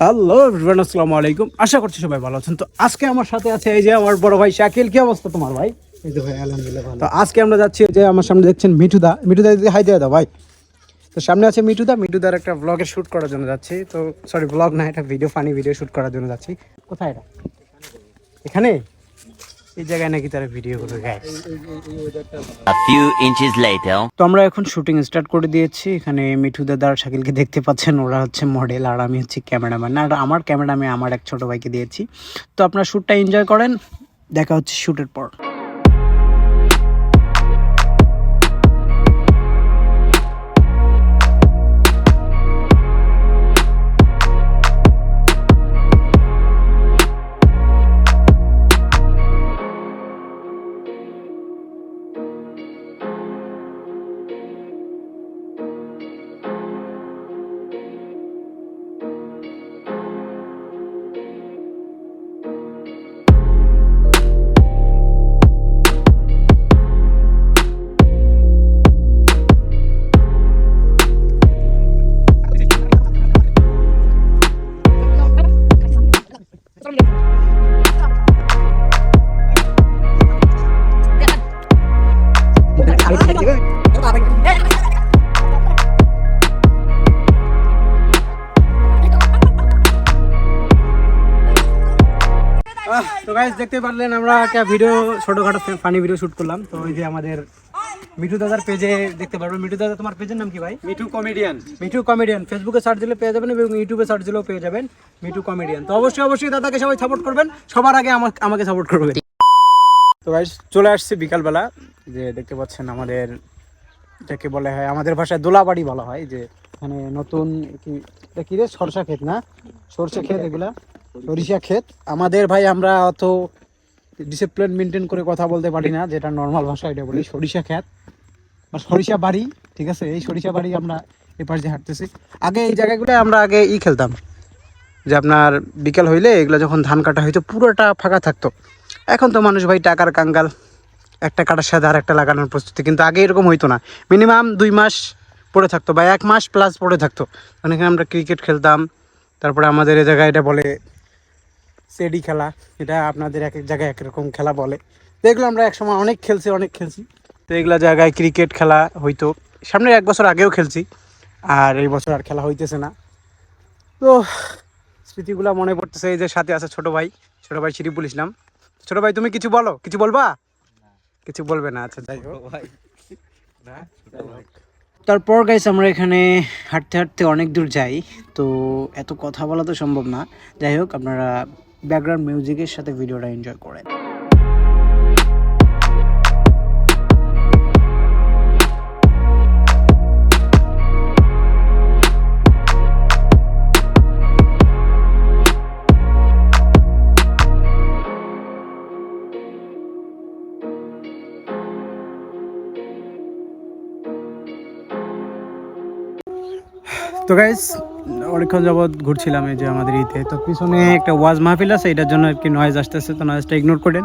Hello everyone আসসালামু আলাইকুম। আশা করছি সবাই ভালো আছেন। তো আজকে আমার সাথে আছে এই যে আমার বড় ভাই শাকিল। কি অবস্থা তোমার ভাই? এই তো ভাই আলহামদুলিল্লাহ ভালো। তো আজকে আমরা যাচ্ছি এই যে আমার সামনে দেখছেন মিঠুদা। মিঠুদা দিদি হাই দিয়ে দাও ভাই। তো সামনে আছে মিঠুদা। মিঠুদার একটা ব্লগের শ্যুট করার জন্য যাচ্ছি। তো সরি ব্লগ না এটা ভিডিও ফানি ভিডিও শ্যুট করার জন্য যাচ্ছি। কোথায় এটা? এখানে? এই জায়গায় নাকি তারা ভিডিও করে guys A few inches later. তো আমরা এখন শুটিং স্টার্ট করে দিয়েছি। এখানে মিঠু দাদা আর শাকিলকে দেখতে পাচ্ছেন ওরা হচ্ছে মডেল আর আমি হচ্ছে ক্যামেরাম্যান আর আমার ক্যামেরা আমি আমার এক ছোট ভাইকে দিয়েছি। তো আপনার শ্যুটটা এনজয় করেন দেখা হচ্ছে শ্যুটের পর। তো গাইজ দেখতে পারলেন আমরা একটা ভিডিও ছোটখাটো ফানি ভিডিও শুট করলাম। তো ওই যে আমাদের মিঠু দাদার পেজে দেখতে পারবেন। মিঠু দাদা তোমার পেজের নাম কি ভাই? মিঠু কমেডিয়ান মিঠু কমেডিয়ান ফেসবুকে সার্চ দিলে পেয়ে যাবেন এবং ইউটিউবে সার্চ দিলেও পেয়ে যাবেন মিঠু কমেডিয়ান তো অবশ্যই অবশ্যই দাদাকে সবাই সাপোর্ট করবেন। সবার আগে আমাকে আমাকে সাপোর্ট করবেন। তো গাইজ চলে আসছি বিকালবেলা। যে দেখতে পাচ্ছেন আমাদের যাকে বলে হয় আমাদের ভাষায় দোলাবাড়ি বলা হয়। যে এখানে নতুন কি এটা কি রে? সরষা ক্ষেত না? সরষে ক্ষেত এগুলা। সরিষা ক্ষেত। আমাদের ভাই, আমরা অত ডিসিপ্লিন মেনটেন করে কথা বলতে পারি না, যেটা নর্মাল ভাষা এটা বলি, সরিষা ক্ষেত বা সরিষা বাড়ি, ঠিক আছে? এই সরিষা বাড়ি আমরা এই পাশ দিয়ে হাঁটতেছি। আগে এই জায়গাগুলো আমরা আগে ই খেলতাম, যে আপনার বিকেল হইলে এগুলো যখন ধান কাটা হইতো, পুরোটা ফাঁকা থাকতো। এখন তো মানুষ ভাই টাকার কাঙ্গাল, একটা কাটার সাথে আর একটা লাগানোর প্রস্তুতি, কিন্তু আগে এরকম হইতো না। মিনিমাম দুই মাস পড়ে থাকতো বা এক মাস প্লাস পড়ে থাকতো। এখানে আমরা ক্রিকেট খেলতাম, তারপরে আমাদের এই জায়গায় এটা বলে সেডি খেলা, এটা আপনাদের এক এক জায়গায় একরকম খেলা বলে। তো এগুলো আমরা একসময় অনেক খেলছি অনেক খেলছি। তো এগুলো জায়গায় ক্রিকেট খেলা হইতো। সামনে এক বছর আগেও খেলছি, আর এই বছর আর খেলা হইতেছে না। তো স্মৃতিগুলো মনে পড়তেছে, এই যে সাথে আছে ছোট ভাই ছোট ভাই শিরিফুল ইসলাম। ছোট ভাই, তুমি কিছু বলো? কিছু বলবা? কিছু বলবে না আচ্ছা যাই হোক। তারপর গাইস আমরা এখানে হাঁটতে হাঁটতে অনেক দূর যাই, তো এত কথা বলা তো সম্ভব না। যাই হোক, আপনারা ব্যাকগ্রাউন্ড মিউজিকের সাথে ভিডিওটা এনজয় করেন তো গাইস অনেকক্ষণ যাবৎ ঘুরছিলাম এই যে আমাদের ইতে তো পিছনে একটা ওয়াজ মাহফিল আছে, এটার জন্য আর কি নয়েজ আসতেছে, তো নয়েজটা ইগনোর করেন।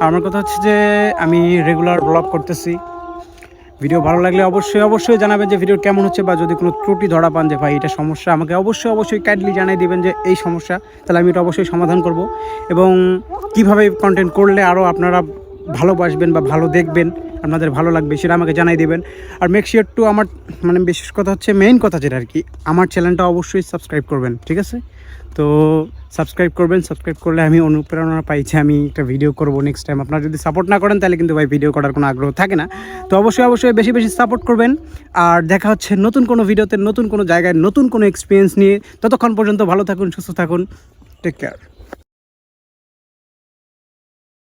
আর আমার কথা হচ্ছে যে, আমি রেগুলার ব্লগ করতেছি। ভিডিও ভালো লাগলে অবশ্যই অবশ্যই জানাবেন যে ভিডিও কেমন হচ্ছে বা যদি কোনো ত্রুটি ধরা পান যে ভাই এটা সমস্যা, আমাকে অবশ্যই অবশ্যই কাইন্ডলি জানিয়ে দেবেন যে এই সমস্যা, তাহলে আমি এটা অবশ্যই সমাধান করব। এবং কীভাবে কন্টেন্ট করলে আরও আপনারা ভালোবাসবেন বা ভালো দেখবেন আপনাদের ভালো লাগবে সেটা আমাকে জানাই দেবেন। আর মেক শিওর টু আমার মানে বিশেষ কথা হচ্ছে মেইন কথা যেটা আর কি, আমার চ্যানেলটা অবশ্যই সাবস্ক্রাইব করবেন, ঠিক আছে? তো সাবস্ক্রাইব করবেন সাবস্ক্রাইব করলে আমি অনুপ্রেরণা পাইছি আমি একটা ভিডিও করব নেক্সট টাইম আপনারা যদি সাপোর্ট না করেন, তাহলে কিন্তু ভাই ভিডিও করার কোনো আগ্রহ থাকে না। তো অবশ্যই অবশ্যই বেশি বেশি সাপোর্ট করবেন। আর দেখা হচ্ছে নতুন কোনো ভিডিওতে নতুন কোনো জায়গায়, নতুন কোনো এক্সপিরিয়েন্স নিয়ে। ততক্ষণ পর্যন্ত ভালো থাকুন, সুস্থ থাকুন। Take care